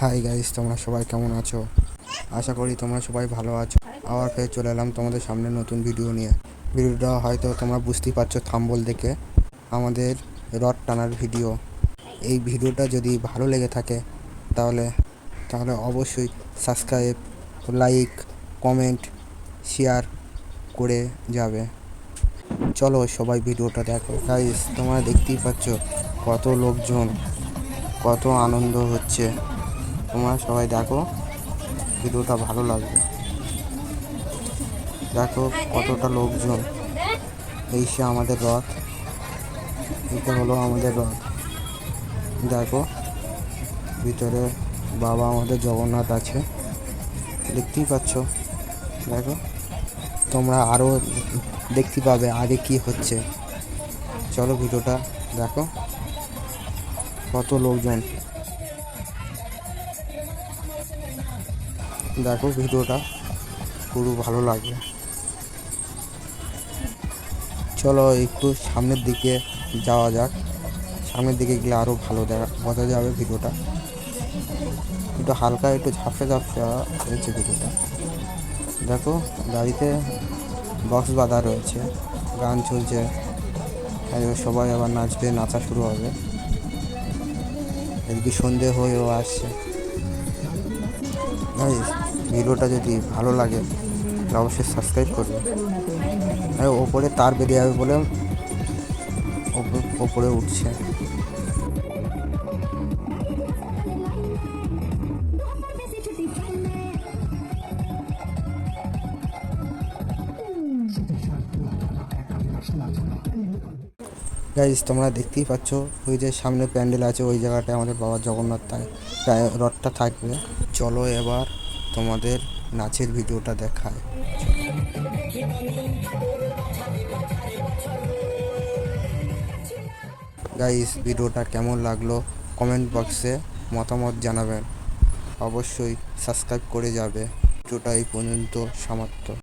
Hi guys তোমরা সবাই কেমন আছো? আশা করি তোমরা সবাই ভালো আছো। আবার ফের চলে এলাম তোমাদের সামনে নতুন ভিডিও নিয়ে। ভিডিওটা হয়তো তোমরা বুঝতেই পারছ থাম্বল দেখে। আমাদের রড টানার ভিডিও এই ভিডিওটা যদি ভালো লেগে থাকে, তাহলে তাহলে অবশ্যই সাবস্ক্রাইব লাইক কমেন্ট শেয়ার করে যাবে। চলো সবাই ভিডিওটা দেখো। গাইস তোমরা দেখতেই পাচ্ছ কত লোকজন, কত আনন্দ হচ্ছে। তোমরা সবাই দেখো, ভিডিওটা ভালো লাগবে। দেখো কতটা লোকজন। এই সে আমাদের রথ। এটা হলো আমাদের রথ। দেখো, ভিতরে বাবা আমাদের জগন্নাথ আছে। দেখতেই পাচ্ছ? দেখো, তোমরা আরও দেখতে পাবে আগে কি হচ্ছে। চলো ভিডিওটা দেখো। কত লোকজন। দেখো ভিডিওটা, পুরো ভালো লাগবে। চলো একটু সামনের দিকে যাওয়া যাক। সামনের দিকে গেলে আরও ভালো দেখা বোঝা যাবে ভিডিওটা। একটু হালকা, একটু ঝাপসা ঝাপসা হয়েছে ভিডিওটা। দেখো, গাড়িতে বক্স বাঁধা রয়েছে, গান চলছে। সবাই আবার নাচবে, নাচা শুরু হবে। এদিকে সন্ধে হয়েও আসছে। Guys, ভিডিওটা যদি ভালো লাগে তাহলে অবশ্যই সাবস্ক্রাইব করবে। আর ওপরে তার বেরিয়ে যাবে বলে ওপরে উঠছে। গাইজ তোমরা দেখতেই পাচ্ছ, ওই যে সামনে প্যান্ডেল আছে, ওই জায়গাটায় আমাদের বাবা জগন্নাথ রথটা থাকবে। চলো এবার তোমাদের নাচের ভিডিওটা দেখায় গাইজ ভিডিওটা কেমন লাগল কমেন্ট বক্সে মতামত জানাবেন। অবশ্যই সাবস্ক্রাইব করে যাবে। ভিডিওটা এই পর্যন্ত সমাপ্ত।